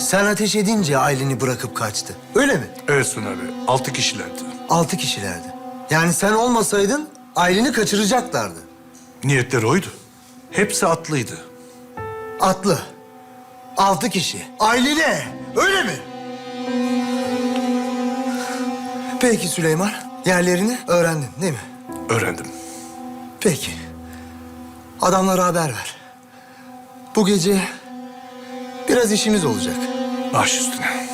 Sen ateş edince Aylin'i bırakıp kaçtı. Öyle mi? Evet Soner Bey, altı kişilerdi. Altı kişilerdi. Yani sen olmasaydın Aylin'i kaçıracaklardı. Niyetleri oydu. Hepsi atlıydı. Atlı. Altı kişi. Aylin'e. Öyle mi? Peki Süleyman. Yerlerini öğrendin değil mi? Öğrendim. Peki. Adamlara haber ver. Bu gece biraz işimiz olacak. Baş üstüne.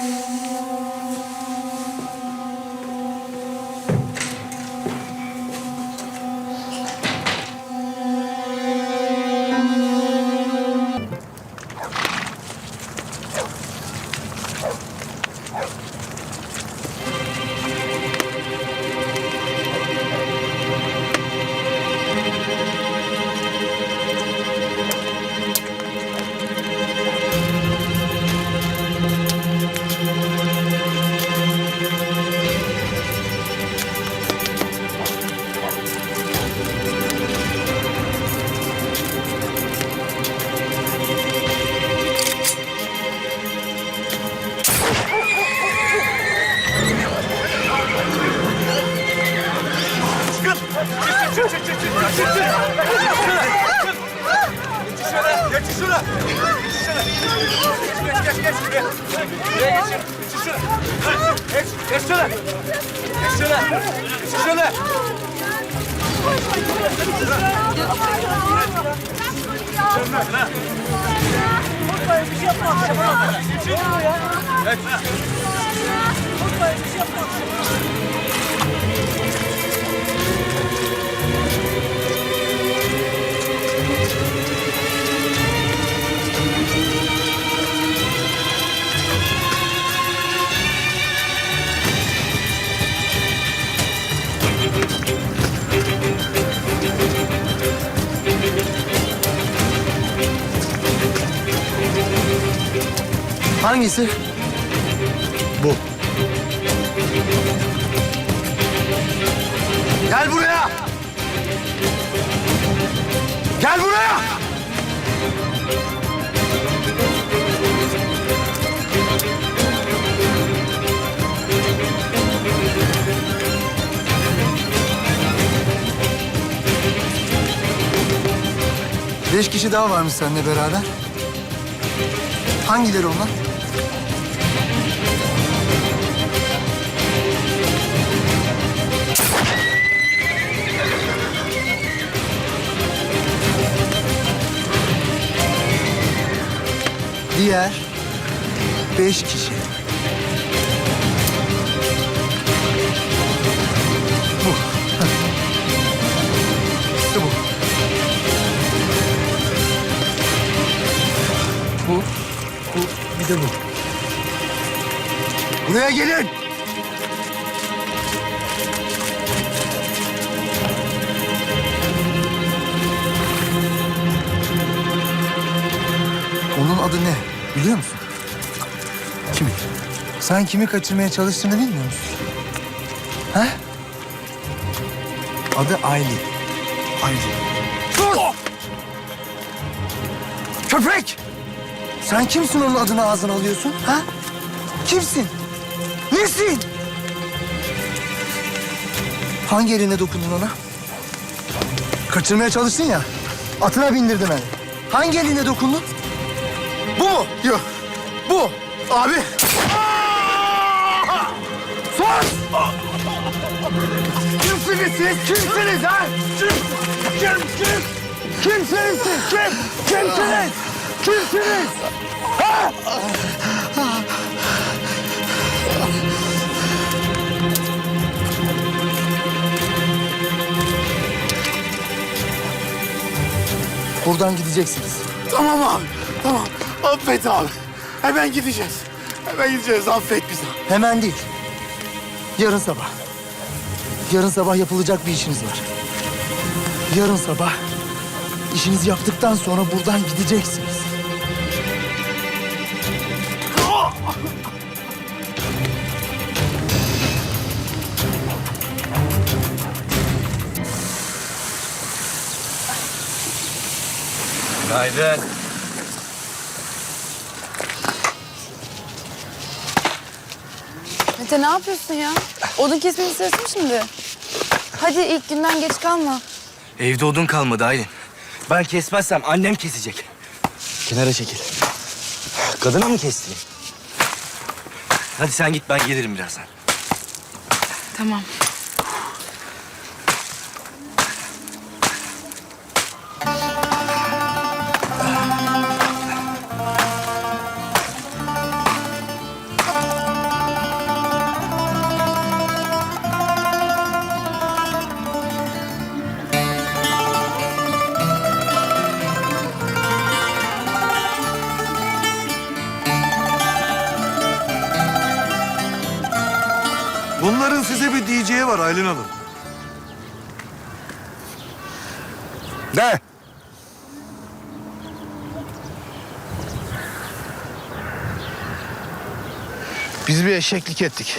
Çık çık. Geç şuna. Geç şuna. Geç şuna. Geç geç geç şuraya. Şuraya geçin. Geç şuna. Geç geç şuna. Geç şuna. Geç şuna. Korkmayın bir şey yapmaz. Geçin şuraya. Geç. Korkmayın bir şey yapmaz. Hangisi? Bu. Gel buraya! Gel buraya! Beş kişi daha varmış seninle beraber. Hangileri onlar? Diğer beş kişi. Bu. İşte bu. Bu. Bu. Bir de bu. Buraya gelin. Biliyor musun? Kimi? Sen kimi kaçırmaya çalıştığını bilmiyor musun? He? Adı Aylin. Aylin. Dur! Köpek! Sen kimsin onun adını ağzına alıyorsun? Ha? Kimsin? Nesin? Hangi eline dokundun ona? Kaçırmaya çalıştın ya. Atına bindirdin beni. Hangi eline dokundun? Bu? Yok. Bu. Abi. Sus! Kimsiniz siz? Kimsiniz ha? Kim? Kim? Kim? Kimsiniz siz? Kim? Kimsiniz? Kimsiniz? Ha? Buradan gideceksiniz. Tamam abi. Tamam. Affet abi. Hemen gideceğiz. Hemen gideceğiz. Affet bizi. Hemen değil. Yarın sabah. Yarın sabah yapılacak bir işiniz var. Yarın sabah işinizi yaptıktan sonra buradan gideceksiniz. Günaydın. Mete ne yapıyorsun ya? Odun kesmenin sırası mı şimdi? Hadi ilk günden geç kalma. Evde odun kalmadı Aylin. Ben kesmezsem annem kesecek. Kenara çekil. Kadına mı kestin? Hadi sen git ben gelirim birazdan. Tamam. Bunların size bir diyeceği var Aylin Hanım. Ne? Biz bir eşeklik ettik.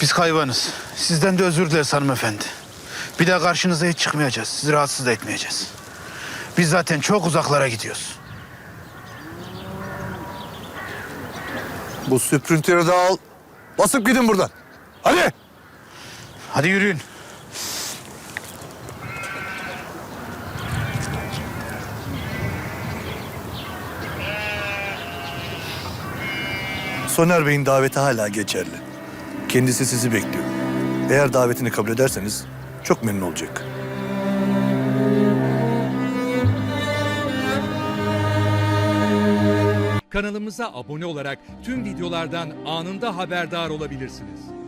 Biz hayvanız. Sizden de özür dileriz hanımefendi. Bir daha karşınıza hiç çıkmayacağız. Sizi rahatsız da etmeyeceğiz. Biz zaten çok uzaklara gidiyoruz. Bu süprüntüleri de al. Basıp gidin buradan. Hadi. Hadi yürüyün. Soner Bey'in daveti hala geçerli. Kendisi sizi bekliyor. Eğer davetini kabul ederseniz çok memnun olacak. Kanalımıza abone olarak tüm videolardan anında haberdar olabilirsiniz.